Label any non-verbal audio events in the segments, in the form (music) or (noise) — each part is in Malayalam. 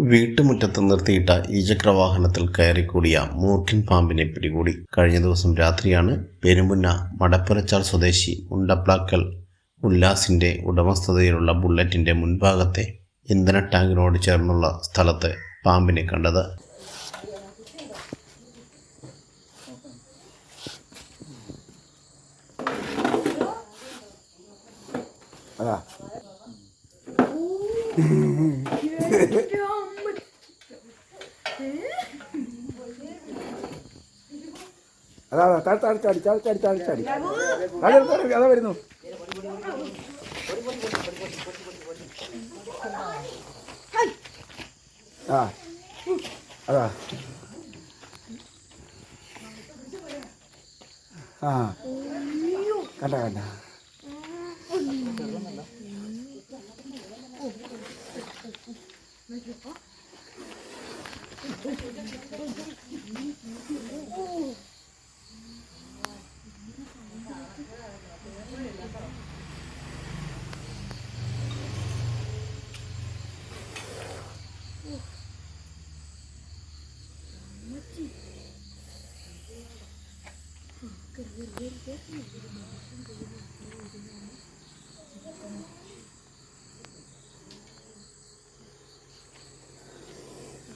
വീട്ടുമുറ്റത്ത് നിർത്തിയിട്ട ഇരുചക്രവാഹനത്തിൽ കയറിക്കൂടിയ മൂർഖൻ പാമ്പിനെ പിടികൂടി. കഴിഞ്ഞ ദിവസം രാത്രിയാണ് പെരുമുന്ന മടപ്പുരച്ചാൽ സ്വദേശി ഉണ്ടപ്ലാക്കൽ ഉല്ലാസിന്റെ ഉടമസ്ഥതയിലുള്ള ബുള്ളറ്റിന്റെ മുൻഭാഗത്തെ ഇന്ധന ടാങ്കിനോട് ചേർന്നുള്ള സ്ഥലത്ത് പാമ്പിനെ കണ്ടത്. അതാ. (laughs) (laughs) അതാ അതാ താഴെ താഴെ ചാടി ചാടി ചാടി ചാടി. ചാടി താഴെ അതാ വരുന്നു. ആ അതാ. ആ കണ്ട കണ്ട. Good, good.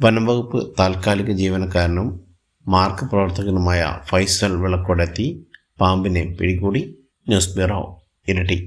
വനംവകുപ്പ് താൽക്കാലിക ജീവനക്കാരനും മാർക്ക് പ്രവർത്തകനുമായ ഫൈസൽ വിളക്കൊടത്തി പാമ്പിനെ പിടികൂടി ന്യൂസ് ബ്യൂറോ ഇരട്ടി.